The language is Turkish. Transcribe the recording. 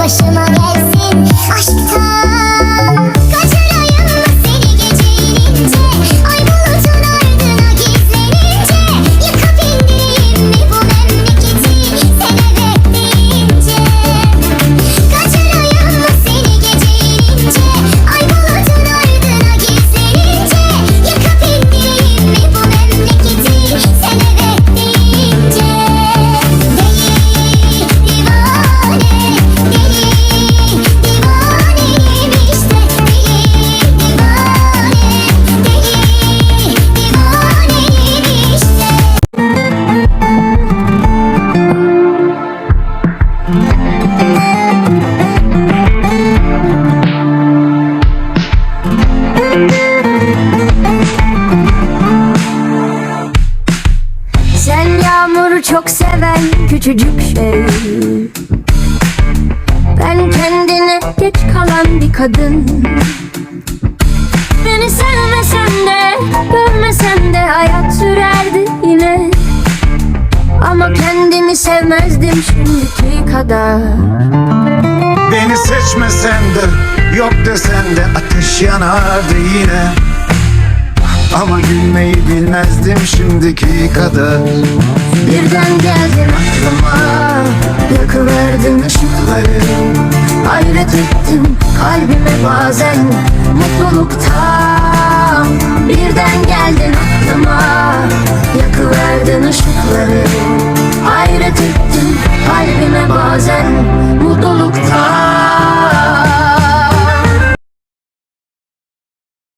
为什么 Sen yağmuru çok seven küçücük şey. Ben kendine geç kalan bir kadın sevmezdim şimdiki kadar. Beni seçmesen de yok desen de ateş yanardı yine. Ama gülmeyi bilmezdim şimdiki kadar. Birden geldin aklıma Yakıverdin ışıkları. Hayret ettim kalbime bazen Mutluluktan. Birden geldin aklıma Yakıverdin ışıkları Hayret ettim kalbime bazen Mutluluktan